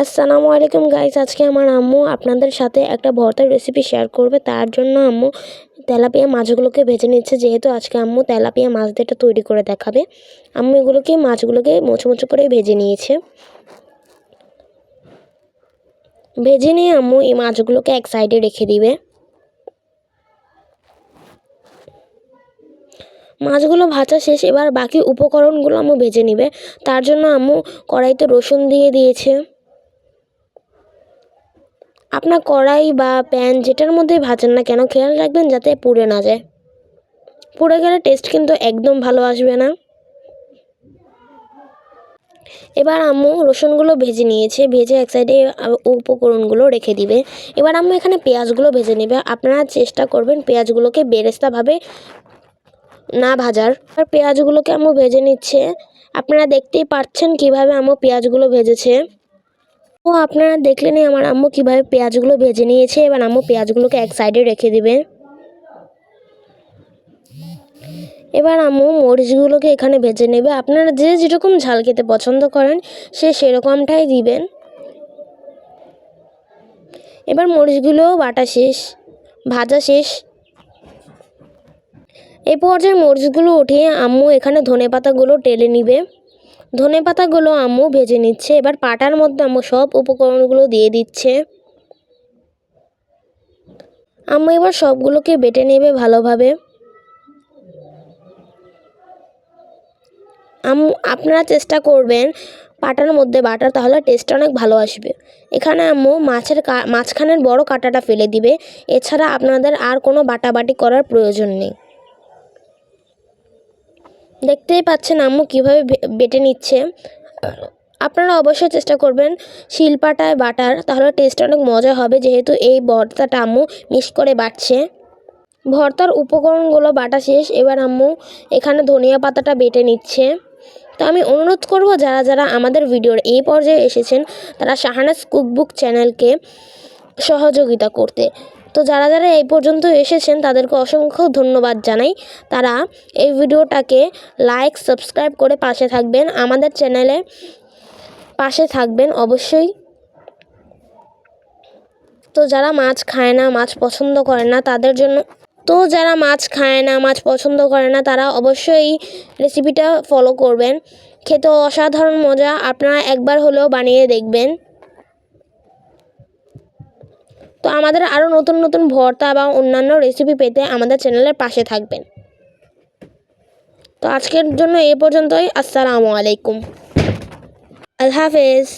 আসসালামু আলাইকুম গাইস, আজকে আমার আম্মু আপনাদের সাথে একটা ভর্তার রেসিপি শেয়ার করবে। তার জন্য আম্মু তেলাপিয়া মাছগুলোকে ভেজে নিচ্ছে। যেহেতু আজকে আম্মু তেলাপিয়া মাছ দিয়ে তৈরি করে দেখাবে, আম্মু এগুলোকে মাছগুলোকে মোচো মোচো করে ভেজে নিয়েছে। ভেজে নিয়ে আম্মু এই মাছগুলোকে এক সাইডে রেখে দিবে। মাছগুলো ভাজা শেষ, এবার বাকি উপকরণগুলো আম্মু ভেজে নিবে। তার জন্য আম্মু কড়াইতে রসুন দিয়ে দিয়েছে। আপনার কড়াই বা প্যান যেটার মধ্যে ভাজেন না কেন, খেয়াল রাখবেন যাতে পুড়ে না যায়। পুড়ে গেলে টেস্ট কিন্তু একদম ভালো আসবে না। এবার আম্মু রসুনগুলো ভেজে নিয়েছে, ভেজে এক সাইডে উপকরণগুলো রেখে দিবে। এবার আম্মু এখানে পেঁয়াজগুলো ভেজে নেবে। আপনারা চেষ্টা করবেন পেঁয়াজগুলোকে বেরেস্তাভাবে না ভাজার। আর পেঁয়াজগুলোকে আম্মু ভেজে নিচ্ছে। আপনারা দেখতেই পাচ্ছেন কীভাবে আম্মু পেঁয়াজগুলো ভেজেছে। ও, আপনারা দেখলেনই আমার আম্মু কীভাবে পেঁয়াজগুলো ভেজে নিয়েছে? এবার আম্মু পেঁয়াজগুলোকে এক সাইডে রেখে দিবে। এবার আম্মু মরিচগুলোকে এখানে ভেজে নেবে। আপনারা যে যেরকম ঝাল খেতে পছন্দ করেন, সে সেরকমটাই দিবেন। এবার মরিচগুলো বাটা শেষ, ভাজা শেষ। এই পর্যায়ে মরিচগুলো উঠিয়ে আম্মু এখানে ধনে পাতাগুলো টেলে নিবে। ধনে পাতাগুলো আম্মু ভেজে নিচ্ছে। এবার পাটার মধ্যে আম্মু সব উপকরণগুলো দিয়ে দিচ্ছে। আম্মু এবার সবগুলোকে বেটে নেবে ভালোভাবে। আম্মু, আপনারা চেষ্টা করবেন পাটার মধ্যে বাটার তাহলে টেস্টটা অনেক ভালো আসবে। এখানে আম্মু মাছের মাঝখানের বড় কাঁটাটা ফেলে দিবে। এছাড়া আপনাদের আর কোনো বাটাবাটি করার প্রয়োজন নেই। দেখতেই পাচ্ছেন আম্মু কীভাবে বেটে নিচ্ছে। আপনারা অবশ্যই চেষ্টা করবেন শিলপাটায় বাটার, তাহলে টেস্ট অনেক মজা হবে, যেহেতু এই ভর্তাটা আম্মু মিক্স করে বাটছে। ভর্তার উপকরণগুলো বাটা শেষ, এবার আম্মু এখানে ধনিয়া পাতাটা বেটে নিচ্ছে। তো আমি অনুরোধ করব, যারা যারা আমাদের ভিডিওর এই পর্যায়ে এসেছেন, তারা শাহানাস কুকবুক চ্যানেলকে সহযোগিতা করতে। তো যারা যারা এই পর্যন্ত এসেছেন, তাদেরকে অসংখ্য ধন্যবাদ জানাই। তারা এই ভিডিওটাকে লাইক, সাবস্ক্রাইব করে পাশে থাকবেন। আমাদের চ্যানেলে পাশে থাকবেন অবশ্যই। তো যারা মাছ খায় না, মাছ পছন্দ করে না, তাদের জন্য তো যারা মাছ খায় না, মাছ পছন্দ করে না, তারা অবশ্যই রেসিপিটা ফলো করবেন। খেতে অসাধারণ মজা। আপনারা একবার হলেও বানিয়ে দেখবেন। তো আমাদের আরও নতুন নতুন ভর্তা বা অন্যান্য রেসিপি পেতে আমাদের চ্যানেলের পাশে থাকবেন। তো আজকের জন্য এ পর্যন্তই। আসসালামু আলাইকুম। আল্লাহ হাফেজ।